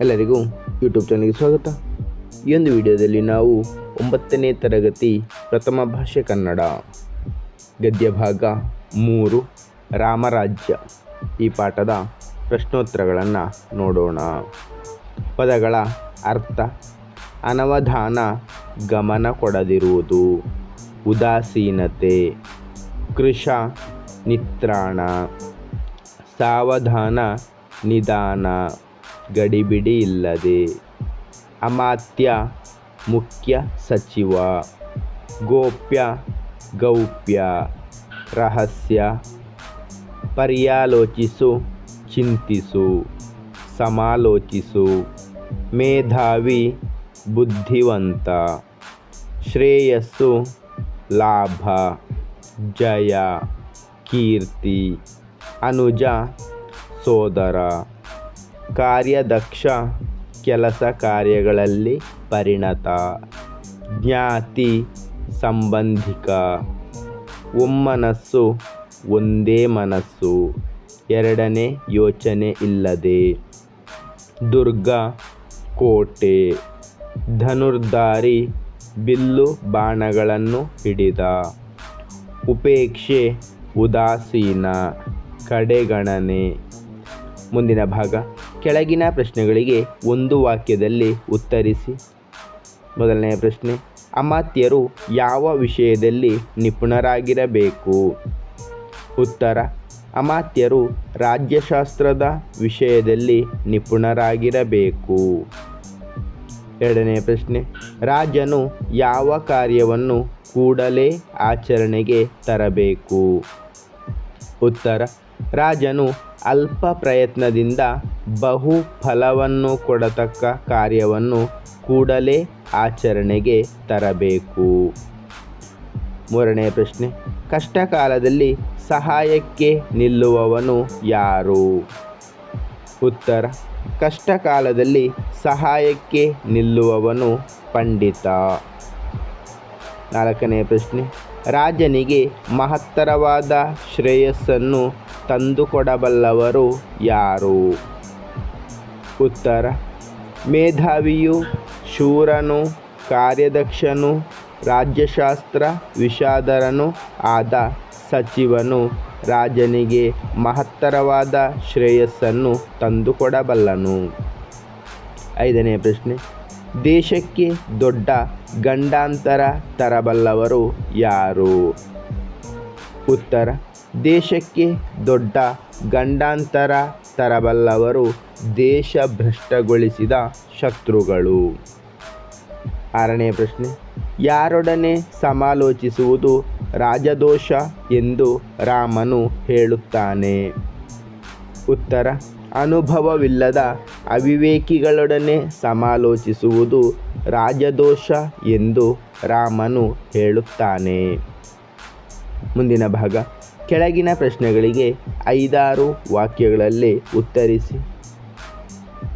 ಎಲ್ಲರಿಗೂ ಯೂಟ್ಯೂಬ್ ಚಾನಲ್ಗೆ ಸ್ವಾಗತ. ಈ ಒಂದು ವಿಡಿಯೋದಲ್ಲಿ ನಾವು ಒಂಬತ್ತನೇ ತರಗತಿ ಪ್ರಥಮ ಭಾಷೆ ಕನ್ನಡ ಗದ್ಯ ಭಾಗ ಮೂರು, ರಾಮರಾಜ್ಯ. ಈ ಪಾಠದ ಪ್ರಶ್ನೋತ್ತರಗಳನ್ನು ನೋಡೋಣ. ಪದಗಳ ಅರ್ಥ, ಅನವಧಾನ, ಗಮನ ಕೊಡದಿರುವುದು, ಉದಾಸೀನತೆ, ಕೃಷ, ನಿತ್ರಾಣ, ಸಾವಧಾನ, ನಿಧಾನ. ಗಡಿಬಿಡಿ ಇಲ್ಲದೆ ಅಮಾತ್ಯ ಮುಖ್ಯ ಸಚಿವ, ಗೋಪ್ಯ ಗೌಪ್ಯ ರಹಸ್ಯ ಪರ್ಯಾಲೋಚಿಸು, ಚಿಂತಿಸು, ಸಮಾಲೋಚಿಸು, ಮೇಧಾವಿ, ಬುದ್ಧಿವಂತ, ಶ್ರೇಯಸ್ಸು, ಲಾಭ, ಜಯ, ಕೀರ್ತಿ, ಅನುಜ, ಸೋದರ. ಕಾರ್ಯದಕ್ಷ ಕೆಲಸ ಕಾರ್ಯಗಳಲ್ಲಿ ಪರಿಣತ. ಜ್ಞಾತಿ ಸಂಬಂಧಿಕ. ಒಮ್ಮನಸ್ಸು ಒಂದೇ ಮನಸ್ಸು. ಎರಡನೇ ಯೋಚನೆ ಇಲ್ಲದೆ. ದುರ್ಗ ಕೋಟೆ. ಧನುರ್ಧಾರಿ ಬಿಲ್ಲು ಬಾಣಗಳನ್ನು ಹಿಡಿದ. ಉಪೇಕ್ಷೆ ಉದಾಸೀನ ಕಡೆಗಣನೆ. ಮುಂದಿನ ಭಾಗ. ಕೆಳಗಿನ ಪ್ರಶ್ನೆಗಳಿಗೆ ಒಂದು ವಾಕ್ಯದಲ್ಲಿ ಉತ್ತರಿಸಿ. ಮೊದಲನೆಯ ಪ್ರಶ್ನೆ, ಅಮಾತ್ಯರು ಯಾವ ವಿಷಯದಲ್ಲಿ ನಿಪುಣರಾಗಿರಬೇಕು? ಉತ್ತರ, ಅಮಾತ್ಯರು ರಾಜ್ಯಶಾಸ್ತ್ರದ ವಿಷಯದಲ್ಲಿ ನಿಪುಣರಾಗಿರಬೇಕು. ಎರಡನೇ ಪ್ರಶ್ನೆ, ರಾಜನು ಯಾವ ಕಾರ್ಯವನ್ನು ಕೂಡಲೇ ಆಚರಣೆಗೆ ತರಬೇಕು? ಉತ್ತರ, ರಾಜನು ಅಲ್ಪ ಪ್ರಯತ್ನದಿಂದ ಬಹು ಫಲವನ್ನು ಕೊಡತಕ್ಕ ಕಾರ್ಯವನ್ನು ಕೂಡಲೇ ಆಚರಣೆಗೆ ತರಬೇಕು. ಮೂರನೆಯ ಪ್ರಶ್ನೆ ಕಷ್ಟ ಕಾಲದಲ್ಲಿ ಸಹಾಯಕ್ಕೆ ನಿಲ್ಲುವವನು ಯಾರು? ಉತ್ತರ ಕಷ್ಟ ಕಾಲದಲ್ಲಿ ಸಹಾಯಕ್ಕೆ ನಿಲ್ಲುವವನು ಪಂಡಿತ. ನಾಲ್ಕನೆಯ ಪ್ರಶ್ನೆ, ರಾಜನಿಗೆ ಮಹತ್ತರವಾದ ಶ್ರೇಯಸ್ಸನ್ನು ತಂದುಕೊಡಬಲ್ಲವರು ಯಾರು? ಉತ್ತರ. ಮೇಧಾವಿಯು, ಶೂರನು, ಕಾರ್ಯದಕ್ಷನು, ರಾಜ್ಯಶಾಸ್ತ್ರ ವಿಷಾದರನು ಆದ ಸಚಿವನು, ರಾಜನಿಗೆ ಮಹತ್ತರವಾದ ಶ್ರೇಯಸ್ಸನ್ನು ತಂದುಕೊಡಬಲ್ಲನು. ಐದನೇ ಪ್ರಶ್ನೆ. ದೇಶಕ್ಕೆ ದೊಡ್ಡ ಗಂಡಾಂತರ ತರಬಲ್ಲವರು ಯಾರು? ಉತ್ತರ. ದೇಶಕ್ಕೆ ದೊಡ್ಡ ಗಂಡಾಂತರ ತರಬಲ್ಲವರು ದೇಶ ಭ್ರಷ್ಟಗೊಳಿಸಿದ ಶತ್ರುಗಳು. ಆರನೇ ಪ್ರಶ್ನೆ. ಯಾರೊಡನೆ ಸಮಾಲೋಚಿಸುವುದು ರಾಜದೋಷ ಎಂದು ರಾಮನು ಹೇಳುತ್ತಾನೆ. ಉತ್ತರ. ಅನುಭವವಿಲ್ಲದ ಅವಿವೇಕಿಗಳೊಡನೆ ಸಮಾಲೋಚಿಸುವುದು ರಾಜದೋಷ ಎಂದು ರಾಮನು ಹೇಳುತ್ತಾನೆ. ಮುಂದಿನ ಭಾಗ. ಕೆಳಗಿನ ಪ್ರಶ್ನೆಗಳಿಗೆ ಐದಾರು ವಾಕ್ಯಗಳಲ್ಲಿ ಉತ್ತರಿಸಿ.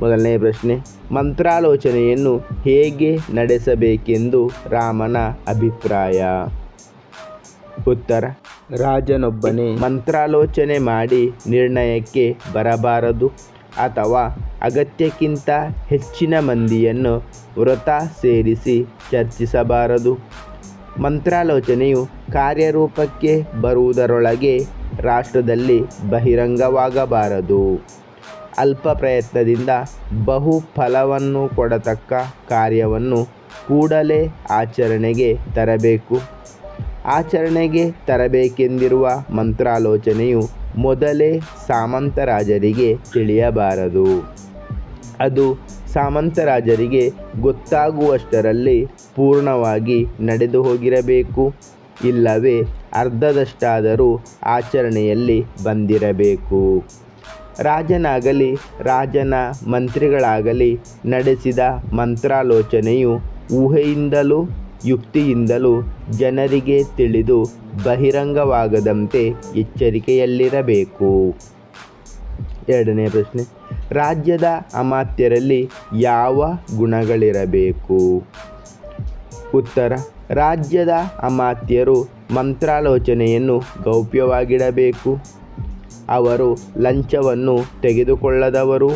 ಮೊದಲನೇ ಪ್ರಶ್ನೆ, ಮಂತ್ರಾಲೋಚನೆಯನ್ನು ಹೇಗೆ ನಡೆಸಬೇಕೆಂದು ರಾಮನ ಅಭಿಪ್ರಾಯ. ಉತ್ತರ, ರಾಜನೊಬ್ಬನೇ ಮಂತ್ರಾಲೋಚನೆ ಮಾಡಿ ನಿರ್ಣಯಕ್ಕೆ ಬರಬಾರದು ಅಥವಾ ಅಗತ್ಯಕ್ಕಿಂತ ಹೆಚ್ಚಿನ ಮಂದಿಯನ್ನು ವ್ರತ ಸೇರಿಸಿ ಚರ್ಚಿಸಬಾರದು. ಮಂತ್ರಾಲೋಚನೆಯು ಕಾರ್ಯರೂಪಕ್ಕೆ ಬರುವುದರೊಳಗೆ ರಾಷ್ಟ್ರದಲ್ಲಿ ಬಹಿರಂಗವಾಗಬಾರದು. ಅಲ್ಪ ಪ್ರಯತ್ನದಿಂದ ಬಹು ಫಲವನ್ನು ಕೊಡತಕ್ಕ ಕಾರ್ಯವನ್ನು ಕೂಡಲೇ ಆಚರಣೆಗೆ ತರಬೇಕು. ಆಚರಣೆಗೆ ತರಬೇಕೆಂದಿರುವ ಮಂತ್ರಾಲೋಚನೆಯು ಮೊದಲೇ ಸಾಮಂತರಾಜರಿಗೆ ತಿಳಿಯಬಾರದು. ಅದು ಸಾಮಂತರಾಜರಿಗೆ ಗೊತ್ತಾಗುವಷ್ಟರಲ್ಲಿ ಪೂರ್ಣವಾಗಿ ನಡೆದು ಹೋಗಿರಬೇಕು ಇಲ್ಲವೇ ಅರ್ಧದಷ್ಟಾದರೂ ಆಚರಣೆಯಲ್ಲಿ ಬಂದಿರಬೇಕು. ರಾಜನಾಗಲಿ, ರಾಜನ ಮಂತ್ರಿಗಳಾಗಲಿ ನಡೆಸಿದ ಮಂತ್ರಾಲೋಚನೆಯು ಊಹೆಯಿಂದಲೂ ಯುಕ್ತಿಯಿಂದಲೂ ಜನರಿಗೆ ತಿಳಿದು ಬಹಿರಂಗವಾಗದಂತೆ ಎಚ್ಚರಿಕೆಯಲ್ಲಿರಬೇಕು. ಎರಡನೇ ಪ್ರಶ್ನೆ. ರಾಜ್ಯದ ಅಮಾತ್ಯರಲ್ಲಿ ಯಾವ ಗುಣಗಳಿರಬೇಕು? ಉತ್ತರ ರಾಜ್ಯದ ಅಮಾತ್ಯರು ಮಂತ್ರಾಲೋಚನೆಯನ್ನು ಗೌಪ್ಯವಾಗಿಡಬೇಕು. ಅವರು ಲಂಚವನ್ನು ತೆಗೆದುಕೊಳ್ಳದವರು.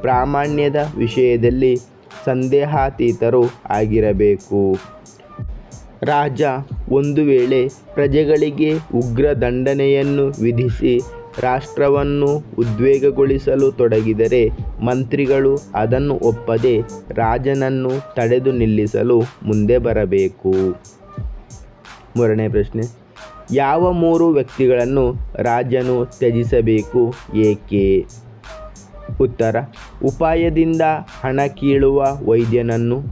ಪ್ರಾಮಾಣ್ಯದ ವಿಷಯದಲ್ಲಿ ಸಂದೇಹಾತೀತರು ಆಗಿರಬೇಕು. ರಾಜ ಒಂದು ವೇಳೆ ಪ್ರಜೆಗಳಿಗೆ ಉಗ್ರ ದಂಡನೆಯನ್ನು ವಿಧಿಸಿ ರಾಷ್ಟ್ರವನ್ನು ಉದ್ವೇಗಗೊಳಿಸಲು ತೊಡಗಿದರೆ ಮಂತ್ರಿಗಳು ಅದನ್ನು ಒಪ್ಪದೆ ರಾಜನನ್ನು ತಡೆದು ನಿಲ್ಲಿಸಲು ಮುಂದೆ ಬರಬೇಕು. ಮೂರನೇ ಪ್ರಶ್ನೆ. ಯಾವ ಮೂರು ವ್ಯಕ್ತಿಗಳನ್ನು ರಾಜನು ತ್ಯಜಿಸಬೇಕು ಏಕೆ? ಉತ್ತರ. ಉಪಾಯದಿಂದ ಹಣ ಕೀಳುವ ವೈದ್ಯನನ್ನು,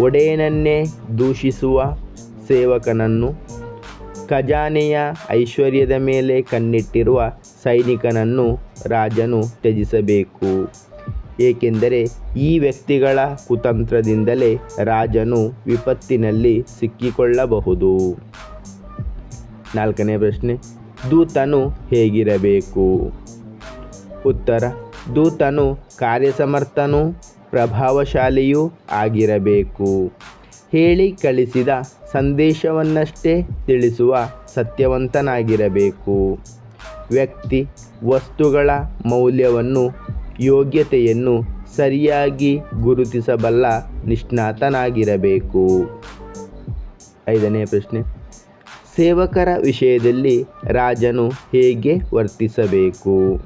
ಒಡೆಯನನ್ನೇ ದೂಷಿಸುವ ಸೇವಕನನ್ನು ಖಜಾನೆಯ ಐಶ್ವರ್ಯದ ಮೇಲೆ ಕಣ್ಣಿಟ್ಟಿರುವ ಸೈನಿಕನನ್ನು ರಾಜನು ತ್ಯಜಿಸಬೇಕು. ಏಕೆಂದರೆ ಈ ವ್ಯಕ್ತಿಗಳ ಕುತಂತ್ರದಿಂದಲೇ ರಾಜನು ವಿಪತ್ತಿನಲ್ಲಿ ಸಿಕ್ಕಿಕೊಳ್ಳಬಹುದು. ನಾಲ್ಕನೇ ಪ್ರಶ್ನೆ, ದೂತನು ಹೇಗಿರಬೇಕು? ಉತ್ತರ, ದೂತನು ಕಾರ್ಯಸಮರ್ಥನೂ ಪ್ರಭಾವಶಾಲಿಯೂ ಆಗಿರಬೇಕು. ಹೇಳಿ ಕಳಿಸಿದ ಸಂದೇಶವನ್ನಷ್ಟೇ ತಿಳಿಸುವ ಸತ್ಯವಂತನಾಗಿರಬೇಕು. ವ್ಯಕ್ತಿ ವಸ್ತುಗಳ ಮೌಲ್ಯವನ್ನು, ಯೋಗ್ಯತೆಯನ್ನು ಸರಿಯಾಗಿ ಗುರುತಿಸಬಲ್ಲ ನಿಷ್ಣಾತನಾಗಿರಬೇಕು. ಐದನೇ ಪ್ರಶ್ನೆ. ಸೇವಕರ ವಿಷಯದಲ್ಲಿ ರಾಜನು ಹೇಗೆ ವರ್ತಿಸಬೇಕು?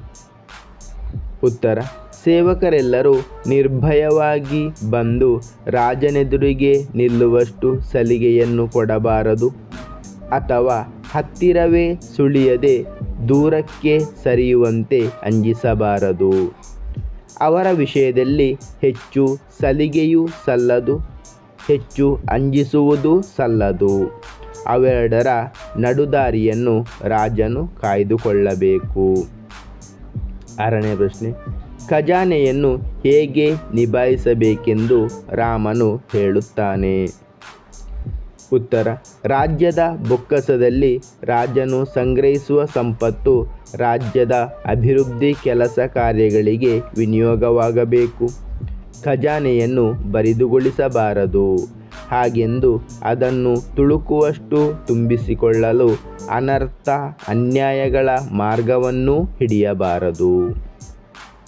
ಉತ್ತರ ಸೇವಕರೆಲ್ಲರೂ ನಿರ್ಭಯವಾಗಿ ಬಂದು ರಾಜನೆದುರಿಗೆ ನಿಲ್ಲುವಷ್ಟು ಸಲಿಗೆಯನ್ನು ಕೊಡಬಾರದು. ಅಥವಾ ಹತ್ತಿರವೇ ಸುಳಿಯದೆ ದೂರಕ್ಕೆ ಸರಿಯುವಂತೆ ಅಂಜಿಸಬಾರದು. ಅವರ ವಿಷಯದಲ್ಲಿ ಹೆಚ್ಚು ಸಲಿಗೆಯೂ ಸಲ್ಲದು, ಹೆಚ್ಚು ಅಂಜಿಸುವುದೂ ಸಲ್ಲದು. ಅವೆರಡರ ನಡುದಾರಿಯನ್ನು ರಾಜನು ಕಾಯ್ದುಕೊಳ್ಳಬೇಕು. ಆರನೇ ಪ್ರಶ್ನೆ. ಖಜಾನೆಯನ್ನು ಹೇಗೆ ನಿಭಾಯಿಸಬೇಕೆಂದು ರಾಮನು ಹೇಳುತ್ತಾನೆ. ಉತ್ತರ, ರಾಜ್ಯದ ಬೊಕ್ಕಸದಲ್ಲಿ ರಾಜನು ಸಂಗ್ರಹಿಸುವ ಸಂಪತ್ತು ರಾಜ್ಯದ ಅಭಿವೃದ್ಧಿ ಕೆಲಸ ಕಾರ್ಯಗಳಿಗೆ ವಿನಿಯೋಗವಾಗಬೇಕು. ಖಜಾನೆಯನ್ನು ಬರಿದುಗೊಳಿಸಬಾರದು. ಹಾಗೆಂದು ಅದನ್ನು ತುಳುಕುವಷ್ಟು ತುಂಬಿಸಿಕೊಳ್ಳಲು ಅನರ್ಥ ಅನ್ಯಾಯಗಳ ಮಾರ್ಗವನ್ನೂ ಹಿಡಿಯಬಾರದು.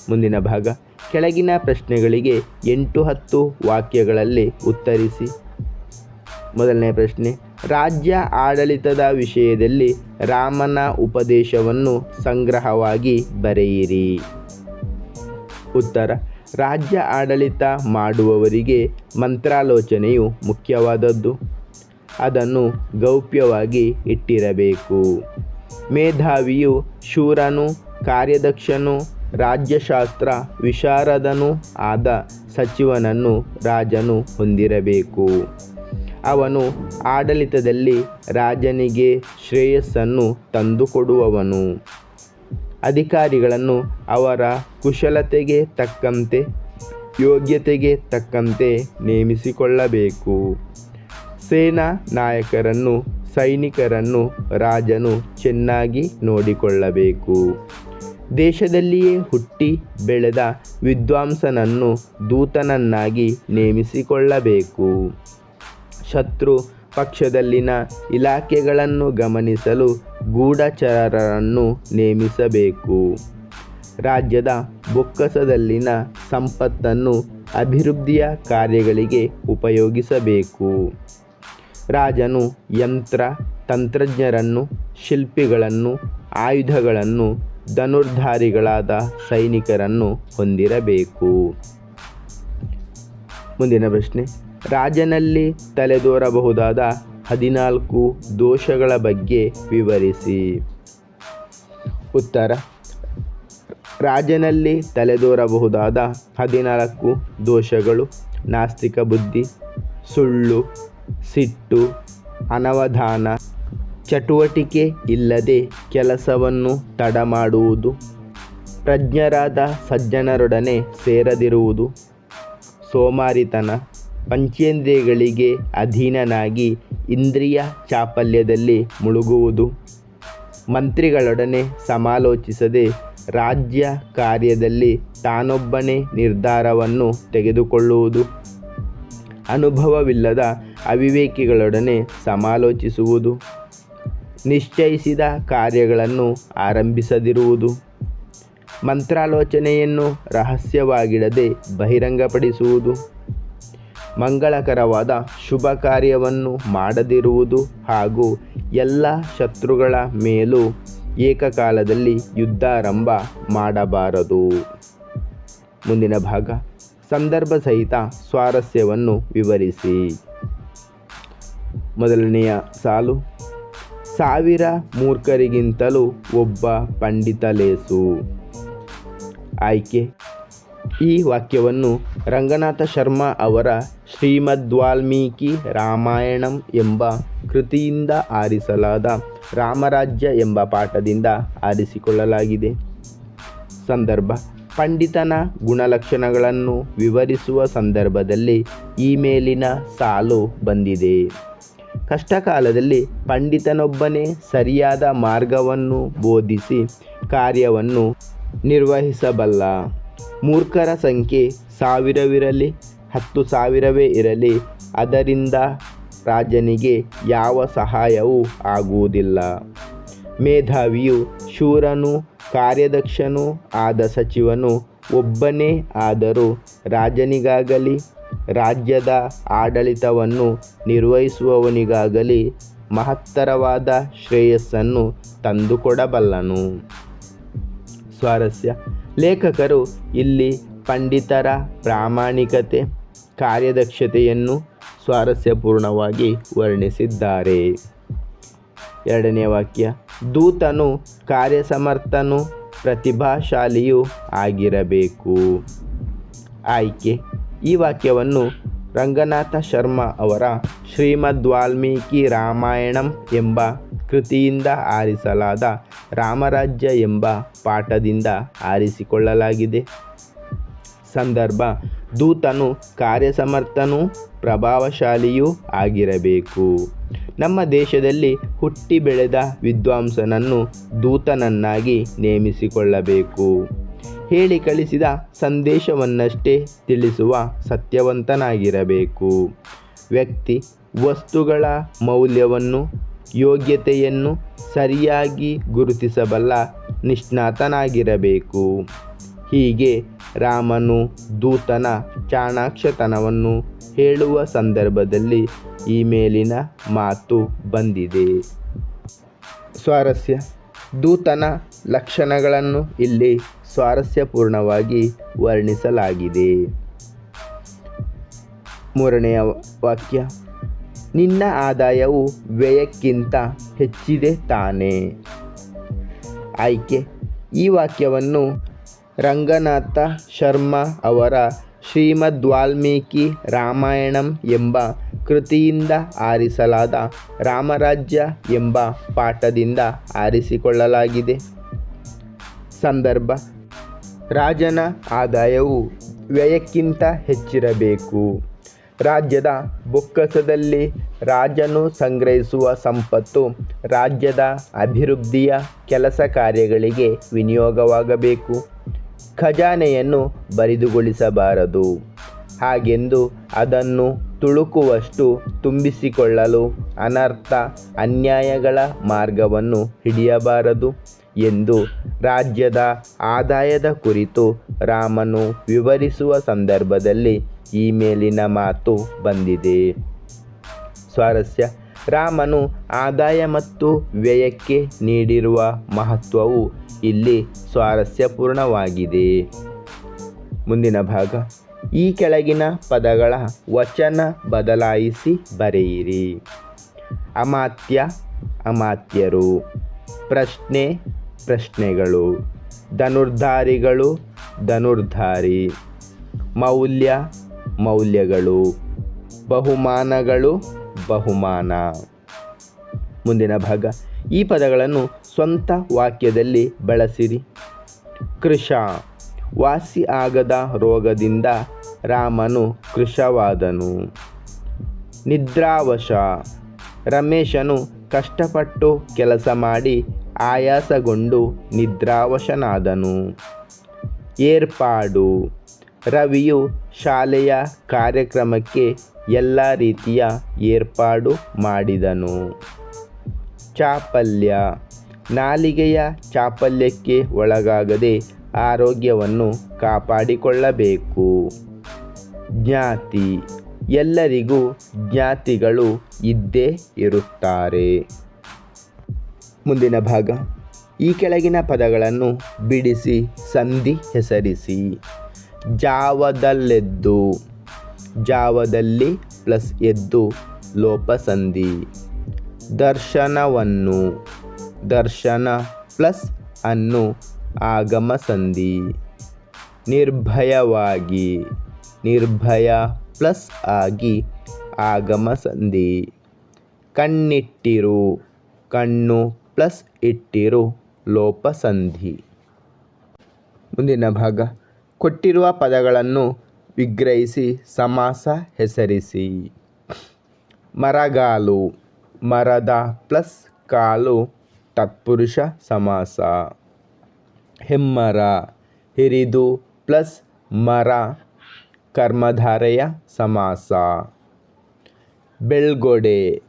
ಮುಂದಿನ ಭಾಗ. ಕೆಳಗಿನ ಪ್ರಶ್ನೆಗಳಿಗೆ ಎಂಟು ಹತ್ತು ವಾಕ್ಯಗಳಲ್ಲಿ ಉತ್ತರಿಸಿ. ಮೊದಲನೇ ಪ್ರಶ್ನೆ, ರಾಜ್ಯ ಆಡಳಿತದ ವಿಷಯದಲ್ಲಿ ರಾಮನ ಉಪದೇಶವನ್ನು ಸಂಗ್ರಹವಾಗಿ ಬರೆಯಿರಿ. ಉತ್ತರ, ರಾಜ್ಯ ಆಡಳಿತ ಮಾಡುವವರಿಗೆ ಮಂತ್ರಾಲೋಚನೆಯು ಮುಖ್ಯವಾದದ್ದು. ಅದನ್ನು ಗೌಪ್ಯವಾಗಿ ಇಟ್ಟಿರಬೇಕು. ಮೇಧಾವಿಯು ಶೂರನು, ಕಾರ್ಯದಕ್ಷನು ರಾಜ್ಯಶಾಸ್ತ್ರ ವಿಶಾರದನು ಆದ ಸಚಿವನನ್ನು ರಾಜನು ಹೊಂದಿರಬೇಕು. ಅವನು ಆಡಳಿತದಲ್ಲಿ ರಾಜನಿಗೆ ಶ್ರೇಯಸ್ಸನ್ನು ತಂದುಕೊಡುವವನು. ಅಧಿಕಾರಿಗಳನ್ನು ಅವರ ಕುಶಲತೆಗೆ ತಕ್ಕಂತೆ, ಯೋಗ್ಯತೆಗೆ ತಕ್ಕಂತೆ ನೇಮಿಸಿಕೊಳ್ಳಬೇಕು. ಸೇನಾ ನಾಯಕರನ್ನು, ಸೈನಿಕರನ್ನು ರಾಜನು ಚೆನ್ನಾಗಿ ನೋಡಿಕೊಳ್ಳಬೇಕು. ದೇಶದಲ್ಲಿಯೇ ಹುಟ್ಟಿ ಬೆಳೆದ ವಿದ್ವಾಂಸನನ್ನು ದೂತನನ್ನಾಗಿ ನೇಮಿಸಿಕೊಳ್ಳಬೇಕು. ಶತ್ರು ಪಕ್ಷದಲ್ಲಿನ ಇಲಾಖೆಗಳನ್ನು ಗಮನಿಸಲು ಗೂಢಚರರನ್ನು ನೇಮಿಸಬೇಕು. ರಾಜ್ಯದ ಬೊಕ್ಕಸದಲ್ಲಿನ ಸಂಪತ್ತನ್ನು ಅಭಿವೃದ್ಧಿಯ ಕಾರ್ಯಗಳಿಗೆ ಉಪಯೋಗಿಸಬೇಕು. ರಾಜನು ಯಂತ್ರ ತಂತ್ರಜ್ಞರನ್ನು, ಶಿಲ್ಪಿಗಳನ್ನು, ಆಯುಧಗಳನ್ನು ಧನುರ್ಧಾರಿಗಳಾದ ಸೈನಿಕರನ್ನು ಹೊಂದಿರಬೇಕು. ಮುಂದಿನ ಪ್ರಶ್ನೆ. ರಾಜನಲ್ಲಿ ತಲೆದೋರಬಹುದಾದ ಹದಿನಾಲ್ಕು ದೋಷಗಳ ಬಗ್ಗೆ ವಿವರಿಸಿ. ಉತ್ತರ. ರಾಜನಲ್ಲಿ ತಲೆದೋರಬಹುದಾದ ಹದಿನಾಲ್ಕು ದೋಷಗಳು ನಾಸ್ತಿಕ ಬುದ್ಧಿ, ಸುಳ್ಳು, ಸಿಟ್ಟು, ಅನವಧಾನ ಚಟುವಟಿಕೆ ಇಲ್ಲದೆ ಕೆಲಸವನ್ನು ತಡ ಮಾಡುವುದು ಪ್ರಜ್ಞರಾದ ಸಜ್ಜನರೊಡನೆ ಸೇರದಿರುವುದು, ಸೋಮಾರಿತನ, ಪಂಚೇಂದ್ರಿಯಗಳಿಗೆ ಅಧೀನನಾಗಿ ಇಂದ್ರಿಯ ಚಾಪಲ್ಯದಲ್ಲಿ ಮುಳುಗುವುದು, ಮಂತ್ರಿಗಳೊಡನೆ ಸಮಾಲೋಚಿಸದೆ ರಾಜ್ಯ ಕಾರ್ಯದಲ್ಲಿ ತಾನೊಬ್ಬನೇ ನಿರ್ಧಾರವನ್ನು ತೆಗೆದುಕೊಳ್ಳುವುದು, ಅನುಭವವಿಲ್ಲದ ಅವಿವೇಕಿಗಳೊಡನೆ ಸಮಾಲೋಚಿಸುವುದು. ನಿಶ್ಚಯಿಸಿದ ಕಾರ್ಯಗಳನ್ನು ಆರಂಭಿಸದಿರುವುದು. ಮಂತ್ರಾಲೋಚನೆಯನ್ನು ರಹಸ್ಯವಾಗಿಡದೆ ಬಹಿರಂಗಪಡಿಸುವುದು. ಮಂಗಳಕರವಾದ ಶುಭ ಕಾರ್ಯವನ್ನು ಮಾಡದಿರುವುದು ಹಾಗೂ ಎಲ್ಲ ಶತ್ರುಗಳ ಮೇಲೂ ಏಕಕಾಲದಲ್ಲಿ ಯುದ್ಧಾರಂಭ ಮಾಡಬಾರದು. ಮುಂದಿನ ಭಾಗ, ಸಂದರ್ಭ ಸಹಿತ ಸ್ವಾರಸ್ಯವನ್ನು ವಿವರಿಸಿ. ಮೊದಲನೆಯ ಸಾಲು ಸಾವಿರ ಮೂರ್ಖರಿಗಿಂತಲೂ ಒಬ್ಬ ಪಂಡಿತ ಲೇಸು. ಆಯ್ಕೆ. ಈ ವಾಕ್ಯವನ್ನು ರಂಗನಾಥ ಶರ್ಮಾ ಅವರ ಶ್ರೀಮದ್ ವಾಲ್ಮೀಕಿ ರಾಮಾಯಣಂ ಎಂಬ ಕೃತಿಯಿಂದ ಆರಿಸಲಾದ ರಾಮರಾಜ್ಯ ಎಂಬ ಪಾಠದಿಂದ ಆರಿಸಿಕೊಳ್ಳಲಾಗಿದೆ. ಸಂದರ್ಭ. ಪಂಡಿತನ ಗುಣಲಕ್ಷಣಗಳನ್ನು ವಿವರಿಸುವ ಸಂದರ್ಭದಲ್ಲಿ ಈ ಮೇಲಿನ ಸಾಲು ಬಂದಿದೆ. ಕಷ್ಟಕಾಲದಲ್ಲಿ ಪಂಡಿತನೊಬ್ಬನೇ ಸರಿಯಾದ ಮಾರ್ಗವನ್ನು ಬೋಧಿಸಿ ಕಾರ್ಯವನ್ನು ನಿರ್ವಹಿಸಬಲ್ಲ. ಮೂರ್ಖರ ಸಂಖ್ಯೆ ಸಾವಿರವಿರಲಿ, ಹತ್ತು ಸಾವಿರವೇ ಇರಲಿ. ಅದರಿಂದ ರಾಜನಿಗೆ ಯಾವ ಸಹಾಯವೂ ಆಗುವುದಿಲ್ಲ. ಮೇಧಾವಿಯು ಶೂರನು ಕಾರ್ಯದಕ್ಷನೂ ಆದ ಸಚಿವನು ಒಬ್ಬನೇ ಆದರೂ ರಾಜನಿಗಾಗಲಿ ರಾಜ್ಯದ ಆಡಳಿತವನ್ನು ನಿರ್ವಹಿಸುವವನಿಗಾಗಲಿ ಮಹತ್ತರವಾದ ಶ್ರೇಯಸ್ಸನ್ನು ತಂದುಕೊಡಬಲ್ಲನು. ಸ್ವಾರಸ್ಯ. ಲೇಖಕರು ಇಲ್ಲಿ ಪಂಡಿತರ ಪ್ರಾಮಾಣಿಕತೆ, ಕಾರ್ಯದಕ್ಷತೆಯನ್ನು ಸ್ವಾರಸ್ಯಪೂರ್ಣವಾಗಿ ವರ್ಣಿಸಿದ್ದಾರೆ. ಎರಡನೇ ವಾಕ್ಯ. ದೂತನು, ಕಾರ್ಯಸಮರ್ಥನು, ಪ್ರತಿಭಾಶಾಲಿಯೂ ಆಗಿರಬೇಕು. ಆಯ್ಕೆ. ಈ ವಾಕ್ಯವನ್ನು ರಂಗನಾಥ ಶರ್ಮಾ ಅವರ ಶ್ರೀಮದ್ ವಾಲ್ಮೀಕಿ ರಾಮಾಯಣಂ ಎಂಬ ಕೃತಿಯಿಂದ ಆರಿಸಲಾದ ರಾಮರಾಜ್ಯ ಎಂಬ ಪಾಠದಿಂದ ಆರಿಸಿಕೊಳ್ಳಲಾಗಿದೆ. ಸಂದರ್ಭ, ದೂತನು ಕಾರ್ಯಸಮರ್ಥನೂ ಪ್ರಭಾವಶಾಲಿಯೂ ಆಗಿರಬೇಕು. ನಮ್ಮ ದೇಶದಲ್ಲಿ ಹುಟ್ಟಿ ಬೆಳೆದ ವಿದ್ವಾಂಸನನ್ನು ದೂತನನ್ನಾಗಿ ನೇಮಿಸಿಕೊಳ್ಳಬೇಕು. ಹೇಳಿ ಕಳಿಸಿದ ಸಂದೇಶವನ್ನಷ್ಟೇ ತಿಳಿಸುವ ಸತ್ಯವಂತನಾಗಿರಬೇಕು. ವ್ಯಕ್ತಿ ವಸ್ತುಗಳ ಮೌಲ್ಯವನ್ನು, ಯೋಗ್ಯತೆಯನ್ನು ಸರಿಯಾಗಿ ಗುರುತಿಸಬಲ್ಲ ನಿಷ್ಣಾತನಾಗಿರಬೇಕು. ಹೀಗೆ ರಾಮನು ದೂತನ ಚಾಣಾಕ್ಷತನವನ್ನು ಹೇಳುವ ಸಂದರ್ಭದಲ್ಲಿ ಈ ಮೇಲಿನ ಮಾತು ಬಂದಿದೆ. ಸ್ವಾರಸ್ಯ. ದೂತನ ಲಕ್ಷಣಗಳನ್ನು ಇಲ್ಲಿ ಸ್ವಾರಸ್ಯಪೂರ್ಣವಾಗಿ ವರ್ಣಿಸಲಾಗಿದೆ. ಮೂರನೆಯ ವಾಕ್ಯ, ನಿನ್ನ ಆದಾಯವು ವ್ಯಯಕ್ಕಿಂತ ಹೆಚ್ಚಿದೆ ತಾನೇ. ಆಯ್ಕೆ, ಈ ವಾಕ್ಯವನ್ನು ರಂಗನಾಥ ಶರ್ಮಾ ಅವರ ಶ್ರೀಮದ್ ವಾಲ್ಮೀಕಿ ರಾಮಾಯಣಂ ಎಂಬ ಕೃತಿಯಿಂದ ಆರಿಸಲಾದ ರಾಮರಾಜ್ಯ ಎಂಬ ಪಾಠದಿಂದ ಆರಿಸಿಕೊಳ್ಳಲಾಗಿದೆ. ಸಂದರ್ಭ. ರಾಜನ ಆದಾಯವು ವ್ಯಯಕ್ಕಿಂತ ಹೆಚ್ಚಿರಬೇಕು. ರಾಜ್ಯದ ಬೊಕ್ಕಸದಲ್ಲಿ ರಾಜನು ಸಂಗ್ರಹಿಸುವ ಸಂಪತ್ತು ರಾಜ್ಯದ ಅಭಿವೃದ್ಧಿಯ ಕೆಲಸ ಕಾರ್ಯಗಳಿಗೆ ವಿನಿಯೋಗವಾಗಬೇಕು. ಖಜಾನೆಯನ್ನು ಬರಿದುಗೊಳಿಸಬಾರದು. ಹಾಗೆಂದು ಅದನ್ನು ತುಳುಕುವಷ್ಟು ತುಂಬಿಸಿಕೊಳ್ಳಲು ಅನರ್ಥ ಅನ್ಯಾಯಗಳ ಮಾರ್ಗವನ್ನು ಹಿಡಿಯಬಾರದು ಎಂದು ರಾಜ್ಯದ ಆದಾಯದ ಕುರಿತು ರಾಮನು ವಿವರಿಸುವ ಸಂದರ್ಭದಲ್ಲಿ ಈ ಮೇಲಿನ ಮಾತು ಬಂದಿದೆ. ಸ್ವಾರಸ್ಯ, ರಾಮನು ಆದಾಯ ಮತ್ತು ವ್ಯಯಕ್ಕೆ ನೀಡಿರುವ ಮಹತ್ವವು ಇಲ್ಲಿ ಸ್ವಾರಸ್ಯಪೂರ್ಣವಾಗಿದೆ. ಮುಂದಿನ ಭಾಗ ಈ ಕೆಳಗಿನ ಪದಗಳ ವಚನ ಬದಲಾಯಿಸಿ ಬರೆಯಿರಿ. ಅಮಾತ್ಯ, ಅಮಾತ್ಯರು. ಪ್ರಶ್ನೆ, ಪ್ರಶ್ನೆಗಳು. ಧನುರ್ಧಾರಿಗಳು, ಧನುರ್ಧಾರಿ. ಮೌಲ್ಯ, ಮೌಲ್ಯಗಳು. ಬಹುಮಾನಗಳು, ಬಹುಮಾನ. ಮುಂದಿನ ಭಾಗ. ಈ ಪದಗಳನ್ನು ಸ್ವಂತ ವಾಕ್ಯದಲ್ಲಿ ಬಳಸಿರಿ. ಕೃಶ ವಾಸಿ ಆಗದ ರೋಗದಿಂದ ರಾಮನು ಕೃಶವಾದನು. ನಿದ್ರಾವಶ. ರಮೇಶನು ಕಷ್ಟಪಟ್ಟು ಕೆಲಸ ಮಾಡಿ ಆಯಾಸಗೊಂಡು ನಿದ್ರಾವಶನಾದನು. ಏರ್ಪಾಡು. ರವಿಯು ಶಾಲೆಯ ಕಾರ್ಯಕ್ರಮಕ್ಕೆ ಎಲ್ಲ ರೀತಿಯ ಏರ್ಪಾಡು ಮಾಡಿದನು. ಚಾಪಲ್ಯ. ನಾಲಿಗೆಯ ಚಾಪಲ್ಯಕ್ಕೆ ಒಳಗಾಗದೆ ಆರೋಗ್ಯವನ್ನು ಕಾಪಾಡಿಕೊಳ್ಳಬೇಕು. ಜ್ಞಾತಿ. ಎಲ್ಲರಿಗೂ ಜ್ಞಾತಿಗಳು ಇದ್ದೇ ಇರುತ್ತಾರೆ. ಮುಂದಿನ ಭಾಗ. ಈ ಕೆಳಗಿನ ಪದಗಳನ್ನು ಬಿಡಿಸಿ, ಸಂಧಿ ಹೆಸರಿಸಿ. ಜಾವದಲ್ಲೆದ್ದು. ಜಾವದಲ್ಲಿ ಪ್ಲಸ್ ಎದ್ದು, ಲೋಪಸಂಧಿ. ದರ್ಶನವನ್ನು. ದರ್ಶನ ಪ್ಲಸ್ ಅನ್ನು ಆಗಮ ಸಂಧಿ ನಿರ್ಭಯವಾಗಿ. ನಿರ್ಭಯ ಪ್ಲಸ್ ಆಗಿ ಆಗಮ ಸಂಧಿ ಕಣ್ಣಿಟ್ಟಿರು. ಕಣ್ಣು ಪ್ಲಸ್ ಇಟ್ಟಿರು ಲೋಪಸಂಧಿ. ಮುಂದಿನ ಭಾಗ. ಕೊಟ್ಟಿರುವ ಪದಗಳನ್ನು ವಿಗ್ರಹಿಸಿ ಸಮಾಸ ಹೆಸರಿಸಿ. ಮರಗಾಲು. ಮರದ ಪ್ಲಸ್ ಕಾಲು ತತ್ಪುರುಷ ಸಮಾಸ. ಹೆಮ್ಮರ ಹಿರಿದು ಪ್ಲಸ್ ಮರ ಕರ್ಮಧಾರೆಯ ಸಮಾಸ. ಬೆಳ್ಗೊಡೆ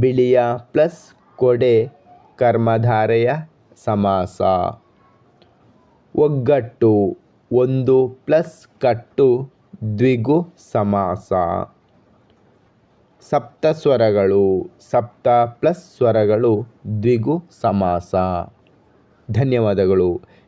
ಬಿಳಿಯ ಪ್ಲಸ್ ಕೊಡೆ ಕರ್ಮಧಾರೆಯ ಸಮಾಸ. ಒಗ್ಗಟ್ಟು ಒಂದು ಪ್ಲಸ್ ಕಟ್ಟು ದ್ವಿಗು ಸಮಾಸ. ಸಪ್ತ ಸ್ವರಗಳು ಸಪ್ತ ಪ್ಲಸ್ ಸ್ವರಗಳು ದ್ವಿಗು ಸಮಾಸ. ಧನ್ಯವಾದಗಳು.